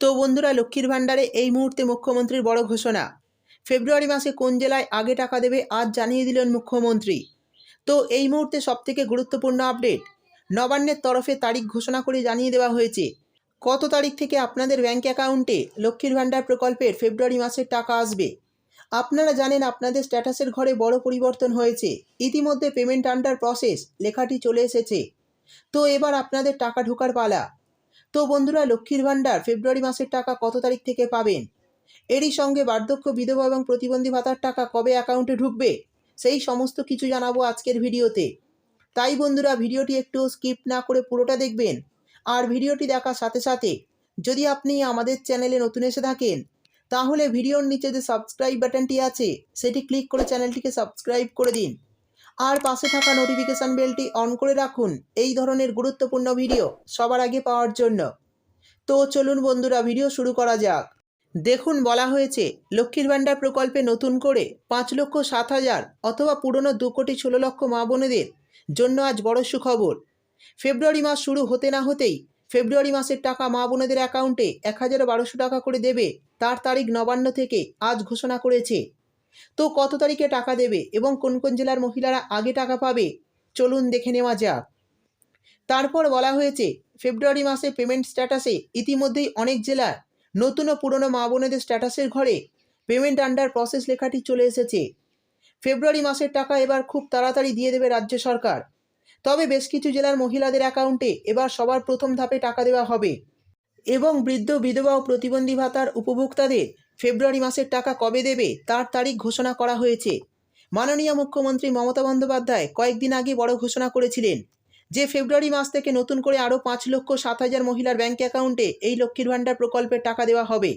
তো বন্ধুরা, লক্ষ্মীর ভাণ্ডারে এই মুহূর্তে মুখ্যমন্ত্রীর বড় ঘোষণা। ফেব্রুয়ারি মাসে কোন জেলায় আগে টাকা দেবে, আজ জানিয়ে দিলেন মুখ্যমন্ত্রী। তো এই মুহূর্তে সবথেকে গুরুত্বপূর্ণ আপডেট, নবান্নের তরফে তারিখ ঘোষণা করে জানিয়ে দেওয়া হয়েছে। কত তারিখ থেকে আপনাদের ব্যাঙ্ক অ্যাকাউন্টে লক্ষ্মীর ভাণ্ডার প্রকল্পের ফেব্রুয়ারি মাসের টাকা আসবে? আপনারা জানেন আপনাদের স্ট্যাটাসের ঘরে বড় পরিবর্তন হয়েছে। ইতিমধ্যে পেমেন্ট আন্ডার প্রসেস লেখাটি চলে এসেছে। তো এবার আপনাদের টাকা ঢোকার পালা। তো বন্ধুরা, লক্ষ্মীর ভাণ্ডার ফেব্রুয়ারি মাসের টাকা কত তারিখ থেকে পাবেন? এরই সঙ্গে বার্ধক্য, বিধবা এবং প্রতিবন্ধী ভাতার টাকা কবে অ্যাকাউন্টে ঢুকবে? সেই সমস্ত কিছু জানাব আজকের ভিডিওতে। তাই বন্ধুরা, ভিডিওটি একটু স্কিপ না করে পুরোটা দেখবেন। আর ভিডিওটি দেখার সাথে সাথে যদি আপনি আমাদের চ্যানেলে নতুন এসে থাকেন, তাহলে ভিডিওর নিচে যে সাবস্ক্রাইব বাটনটি আছে, সেটি ক্লিক করে চ্যানেলটিকে সাবস্ক্রাইব করে দিন। আর পাশে থাকা নোটিফিকেশান বেলটি অন করে রাখুন। এই ধরনের গুরুত্বপূর্ণ ভিডিও সবার আগে পাওয়ার জন্য। তো চলুন বন্ধুরা ভিডিও শুরু করা যাক। দেখুন, বলা হয়েছে, লক্ষ্মীর ভাণ্ডার প্রকল্পে নতুন করে পাঁচ লক্ষ সাত হাজার অথবা পুরনো দু কোটি ষোলো লক্ষ মা বোনেদের জন্য আজ বড় সুখবর। ফেব্রুয়ারি মাস শুরু হতে না হতেই ফেব্রুয়ারি মাসের টাকা মা বোনেদের অ্যাকাউন্টে এক হাজার বারোশো টাকা করে দেবে। তার তারিখ নবান্ন থেকে আজ ঘোষণা করেছে। তো কত তারিখে টাকা দেবে এবং কোন কোন জেলার মহিলারা আগে টাকা পাবে? চলুন দেখে নেওয়া যাক। তারপর বলা হয়েছে, ফেব্রুয়ারি মাসে পেমেন্ট স্ট্যাটাসে ইতিমধ্যেই অনেক জেলার নতুন ও পুরনো মা বোনেদের স্ট্যাটাসের ঘরে পেমেন্ট আন্ডার প্রসেস লেখাটি চলে এসেছে। ফেব্রুয়ারি মাসের টাকা এবার খুব তাড়াতাড়ি দিয়ে দেবে রাজ্য সরকার। তবে বেশ কিছু জেলার মহিলাদের অ্যাকাউন্টে এবার সবার প্রথম ধাপে টাকা দেওয়া হবে। এবং বৃদ্ধ, বিধবা ও প্রতিবন্ধী ভাতার উপভোক্তাদের ফেব্রুয়ারি মাসের টাকা কবে দেবে তার তারিখ ঘোষণা করা হয়েছে। মাননীয় মুখ্যমন্ত্রী মমতা বন্দ্যোপাধ্যায় কয়েকদিন আগে বড় ঘোষণা করেছিলেন যে, ফেব্রুয়ারি মাস থেকে নতুন করে আরও পাঁচ লক্ষ সাত হাজার মহিলার ব্যাঙ্ক অ্যাকাউন্টে এই লক্ষ্মীর ভাণ্ডার প্রকল্পের টাকা দেওয়া হবে।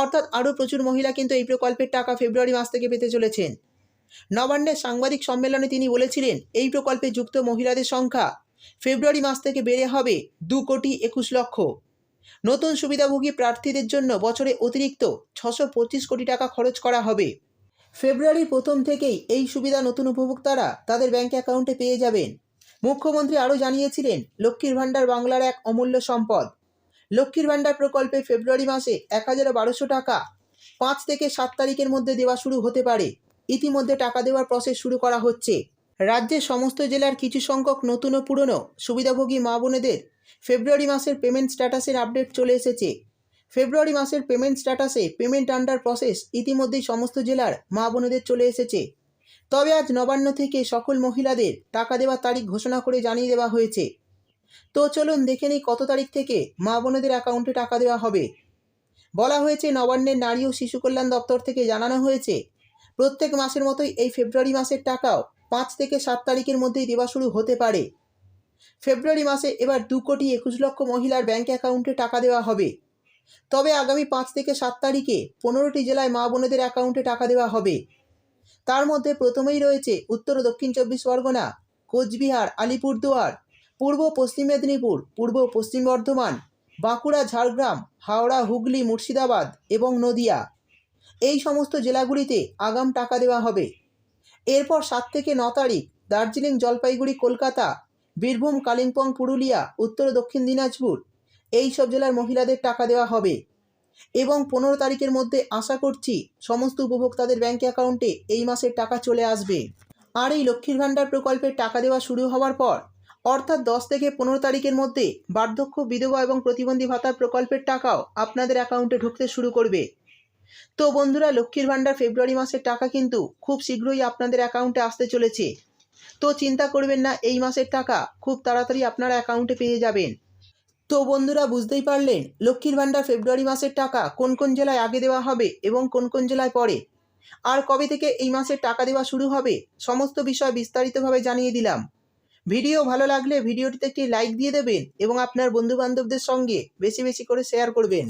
অর্থাৎ আরও প্রচুর মহিলা কিন্তু এই প্রকল্পের টাকা ফেব্রুয়ারি মাস থেকে পেতে চলেছেন। নবান্নের সাংবাদিক সম্মেলনে তিনি বলেছিলেন, এই প্রকল্পে যুক্ত মহিলাদের সংখ্যা ফেব্রুয়ারি মাস থেকে বেড়ে হবে দু কোটি একুশ লক্ষ। নতুন সুবিধাভোগী প্রার্থীদের জন্য বছরে অতিরিক্ত ছশো পঁচিশ কোটি টাকা খরচ করা হবে। ফেব্রুয়ারির প্রথম থেকেই এই সুবিধা নতুন উপভোক্তারা তাদের ব্যাংক অ্যাকাউন্টে পেয়ে যাবেন। মুখ্যমন্ত্রী আরও জানিয়েছিলেন, লক্ষ্মীর ভাণ্ডার বাংলার এক অমূল্য সম্পদ। লক্ষ্মীর ভাণ্ডার প্রকল্পে ফেব্রুয়ারি মাসে এক হাজার বারোশো টাকা পাঁচ থেকে সাত তারিখের মধ্যে দেওয়া শুরু হতে পারে। ইতিমধ্যে টাকা দেওয়ার প্রসেস শুরু করা হচ্ছে। রাজ্যের সমস্ত জেলার কিছু সংখ্যক নতুন ও পুরনো সুবিধাভোগী মা বোনেদের ফেব্রুয়ারি মাসের পেমেন্ট স্ট্যাটাসের আপডেট চলে এসেছে। ফেব্রুয়ারি মাসের পেমেন্ট স্ট্যাটাসে পেমেন্ট আন্ডার প্রসেস ইতিমধ্যেই সমস্ত জেলার মা বোনেদের চলে এসেছে। তবে আজ নবান্ন থেকে সকল মহিলাদের টাকা দেওয়ার তারিখ ঘোষণা করে জানিয়ে দেওয়া হয়েছে। তো চলুন দেখে নিই কত তারিখ থেকে মা বোনেদের অ্যাকাউন্টে টাকা দেওয়া হবে। বলা হয়েছে নবান্নের নারী ও শিশু কল্যাণ দপ্তর থেকে জানানো হয়েছে, প্রত্যেক মাসের মতোই এই ফেব্রুয়ারি মাসের টাকাও পাঁচ থেকে সাত তারিখের মধ্যেই দেওয়া শুরু হতে পারে। ফেব্রুয়ারি মাসে এবার দু কোটি একুশ লক্ষ মহিলার ব্যাঙ্ক অ্যাকাউন্টে টাকা দেওয়া হবে। তবে আগামী পাঁচ থেকে সাত তারিখে পনেরোটি জেলায় মা বোনেদের অ্যাকাউন্টে টাকা দেওয়া হবে। তার মধ্যে প্রথমেই রয়েছে উত্তর ও দক্ষিণ চব্বিশ পরগনা, কোচবিহার, আলিপুরদুয়ার, পূর্ব পশ্চিম মেদিনীপুর, পূর্ব পশ্চিম বর্ধমান, বাঁকুড়া, ঝাড়গ্রাম, হাওড়া, হুগলি, মুর্শিদাবাদ এবং নদিয়া। এই সমস্ত জেলাগুলিতে আগাম টাকা দেওয়া হবে। এরপর সাত থেকে ন তারিখ দার্জিলিং জলপাইগুড়ি, কলকাতা, বীরভূম, কালিম্পং, পুরুলিয়া, উত্তর দক্ষিণ দিনাজপুর। এই সব জেলার মহিলাদের টাকা দেওয়া হবে। এবং পনেরো তারিখের মধ্যে আশা করছি সমস্ত উপভোক্তাদের ব্যাঙ্ক অ্যাকাউন্টে এই মাসের টাকা চলে আসবে। আর এই লক্ষ্মীর ভাণ্ডার প্রকল্পের টাকা দেওয়া শুরু হওয়ার পর, অর্থাৎ দশ থেকে পনেরো তারিখের মধ্যে বার্ধক্য, বিধবা এবং প্রতিবন্ধী ভাতার প্রকল্পের টাকাও আপনাদের অ্যাকাউন্টে ঢুকতে শুরু করবে। তো বন্ধুরা, লক্ষ্মীর ভাণ্ডার ফেব্রুয়ারি মাসের টাকা কিন্তু খুব শীঘ্রই আপনাদের অ্যাকাউন্টে আসতে চলেছে। তো চিন্তা করবেন না, এই মাসের টাকা খুব তাড়াতাড়ি আপনারা অ্যাকাউন্টে পেয়ে যাবেন। তো বন্ধুরা, বুঝতেই পারলেন লক্ষ্মীর ভাণ্ডার ফেব্রুয়ারি মাসের টাকা কোন কোন জেলায় আগে দেওয়া হবে এবং কোন কোন জেলায় পরে? আর কবে থেকে এই মাসের টাকা দেওয়া শুরু হবে সমস্ত বিষয় বিস্তারিতভাবে জানিয়ে দিলাম। ভিডিও ভালো লাগলে ভিডিওটিতে একটি লাইক দিয়ে দেবেন এবং আপনার বন্ধুবান্ধবদের সঙ্গে বেশি বেশি করে শেয়ার করবেন।